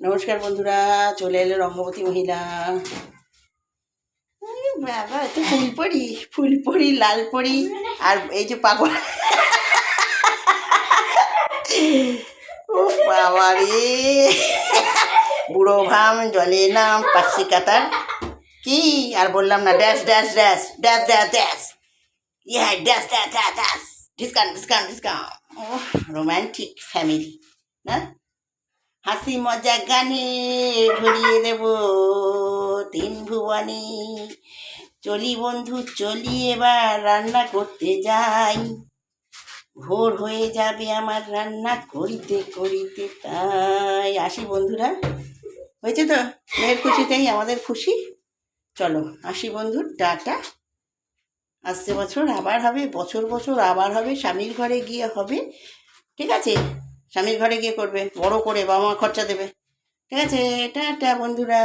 নমস্কার বন্ধুরা, চলে এলো রঙ্গবতী মহিলা। বাবা তো ফুলপরি ফুলপরি লাল পরি আর এই যে পাগল। ও বাবা রে। বুড়ো ভাম জলে নাম পাচ্ছি কাতার। কি? আর বললাম না, dash dash dash dash dash dash. Yeah, dash dash dash discount discount discount ও রোম্যান্টিক ফ্যামিলি না? হাসি মজা গানে ভরিয়ে দেব তিন ভুবনে। চলি বন্ধু, চলি এবার, রান্না করতে যাই। ভোর হয়ে যাবে আমার রান্না করিতে করিতে তাই। আসি বন্ধুরা, হয়েছে তো? মেয়ের খুশিতেই, আমাদের খুশি। চলো, আসি বন্ধুর টাটা। আসছে বছর, আবার হবে, বছর বছর আবার হবে, স্বামীর ঘরে গিয়ে হবে। ঠিক আছে? স্বামীর ঘরে গিয়ে করবে বড় করে বাবা মা খরচা দেবে। ঠিক আছে টাটা বন্ধুরা।